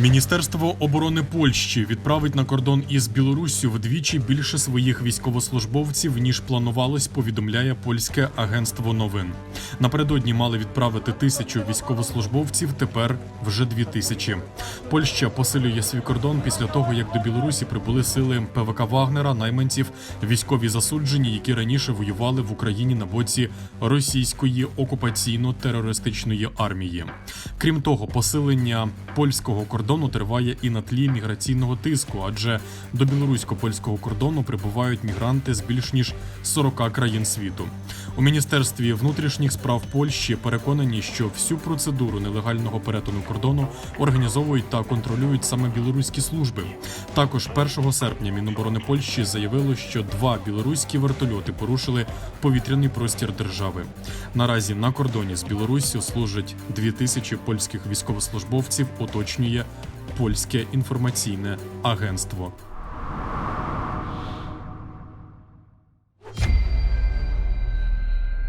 Міністерство оборони Польщі відправить на кордон із Білоруссю вдвічі більше своїх військовослужбовців ніж планувалось. Повідомляє польське агентство новин. Напередодні мали відправити тисячу військовослужбовців. Тепер вже дві тисячі. Польща посилює свій кордон після того, як до Білорусі прибули сили ПВК Вагнера, найманців, військові засуджені, які раніше воювали в Україні на боці російської окупаційно-терористичної армії. Крім того, посилення польського кордону триває і на тлі міграційного тиску, адже до білорусько-польського кордону прибувають мігранти з більш ніж 40 країн світу. У міністерстві внутрішніх справ Польщі переконані, що всю процедуру нелегального перетину кордону організовують та контролюють саме білоруські служби. Також 1 серпня Міноборони Польщі заявило, що два білоруські вертольоти порушили повітряний простір держави. Наразі на кордоні з Білоруссю служать дві тисячі польських військовослужбовців. Уточнює польське інформаційне агентство.